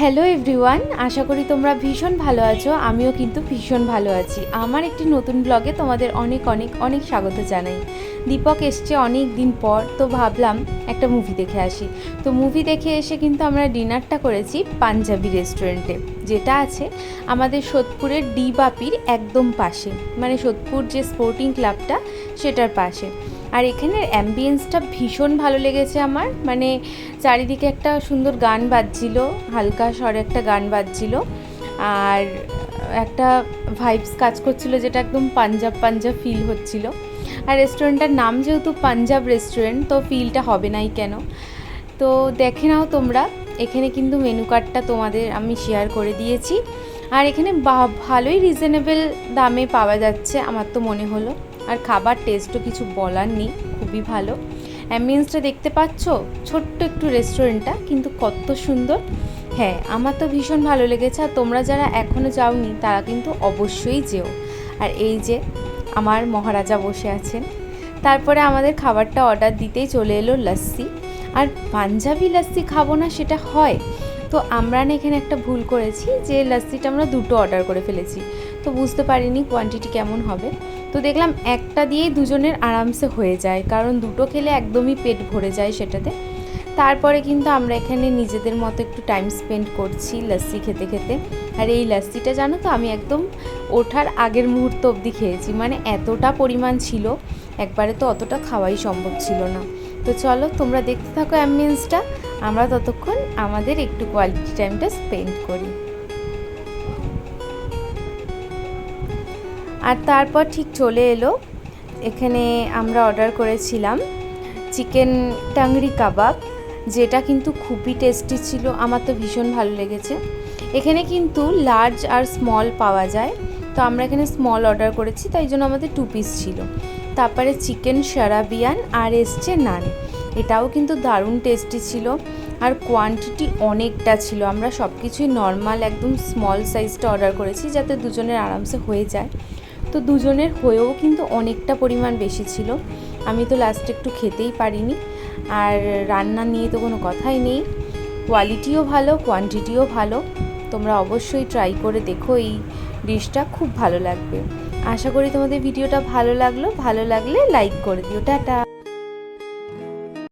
Hello everyone আশা করি তোমরা ভীষণ ভালো আছো, আমিও কিন্তু ভীষণ ভালো আছি। আমার একটি নতুন ব্লগে তোমাদের অনেক অনেক অনেক স্বাগত জানাই। দীপক এসছে অনেক দিন পর, তো ভাবলাম একটা মুভি দেখে আসি। তো মুভি দেখে এসে কিন্তু আমরা ডিনারটা করেছি পাঞ্জাবি রেস্টুরেন্টে যেটা আছে আমাদের সোদপুরের ডি বাপির একদম পাশে। মানে সোদপুর যে স্পোর্টিং ক্লাবটা সেটার পাশে। আর এখানের অ্যাম্বিয়েন্সটা ভীষণ ভালো লেগেছে আমার। মানে চারিদিকে একটা সুন্দর গান বাজছিল, হালকা স্বরে একটা গান বাজছিল। আর একটা ভাইবস কাজ করছিল যেটা একদম পাঞ্জাব পাঞ্জাব ফিল হচ্ছিল। আর রেস্টুরেন্টটার নাম যেহেতু পাঞ্জাব রেস্টুরেন্ট তো ফিলটা হবে নাই কেন? তো দেখে নাও তোমরা, এখানে কিন্তু মেনু কার্ডটা তোমাদের আমি শেয়ার করে দিয়েছি। আর এখানে ভালোই রিজনেবল দামে পাওয়া যাচ্ছে, আমার তো মনে হলো। খাবার টেস্টও কিছু বলার নেই, খুবই ভালো। অ্যাম্বিয়েন্সটা দেখতে পাচ্ছ? ছোট্ট একটু রেস্টুরেন্টটা কিন্তু কত সুন্দর। হ্যাঁ আমার তো ভীষণ ভালো লেগেছে আর তোমরা যারা এখনও যাওনি, তারা কিন্তু অবশ্যই যেও। আর এই যে, আমার মহারাজা বসে আছেন। তারপরে আমাদের খাবারটা অর্ডার দিতেই চলে এলো লস্যি। আর পাঞ্জাবি লস্যি খাব না সেটা হয়। তো আমরা না এখানে একটা ভুল করেছি যে লস্যিটা আমরা দুটো অর্ডার করে ফেলেছি। তো বুঝতে পারিনি কোয়ান্টিটি কেমন হবে। তো দেখলাম একটা দিয়েই দুজনের আরামসে হয়ে যায়, কারণ দুটো খেলে একদমই পেট ভরে যায় সেটাতে। তারপরে কিন্তু আমরা এখানে নিজেদের মতো একটু টাইম স্পেন্ড করছি লস্যি খেতে খেতে। আর এই লস্যিটা জানো তো আমি একদম ওঠার আগের মুহূর্ত অবধি খেয়েছি। মানে এতটা পরিমাণ ছিল, একবারে তো অতটা খাওয়াই সম্ভব ছিল না। তো চলো তোমরা দেখতে থাকো অ্যাম্বিয়েন্সটা। আমরা ততক্ষণ আমাদের একটু কোয়ালিটি টাইমটা স্পেন্ড করি। আর তারপর ঠিক চলে এলো। এখানে আমরা অর্ডার করেছিলাম চিকেন টাংরি কাবাব যেটা কিন্তু খুবই টেস্টি ছিল। আমার তো ভীষণ ভালো লেগেছে। এখানে কিন্তু লার্জ আর স্মল পাওয়া যায়। তো আমরা এখানে স্মল অর্ডার করেছি, তাই জন্য আমাদের টু পিস ছিল। তারপরে চিকেন সারাবিয়ান আর এসছে নান। এটাও কিন্তু দারুণ টেস্টি ছিল। আর কোয়ান্টিটি অনেকটা ছিল। আমরা সব কিছুই নর্মাল একদম স্মল সাইজটা অর্ডার করেছি যাতে দুজনের আরামসে হয়ে যায়। তো দুজনের হয়েও কিন্তু অনেকটা পরিমাণ বেশি ছিল। আমি তো লাস্টে একটু খেতেই পারিনি। আর রান্না নিয়ে তো কোনো কথাই নেই। কোয়ালিটিও ভালো কোয়ান্টিটিও ভালো। তোমরা অবশ্যই ট্রাই করে দেখো এই ডিশটা খুব ভালো লাগবে। আশা করি তোমাদের ভিডিওটা ভালো লাগল। ভালো লাগলে লাইক করে দিও। টাটা।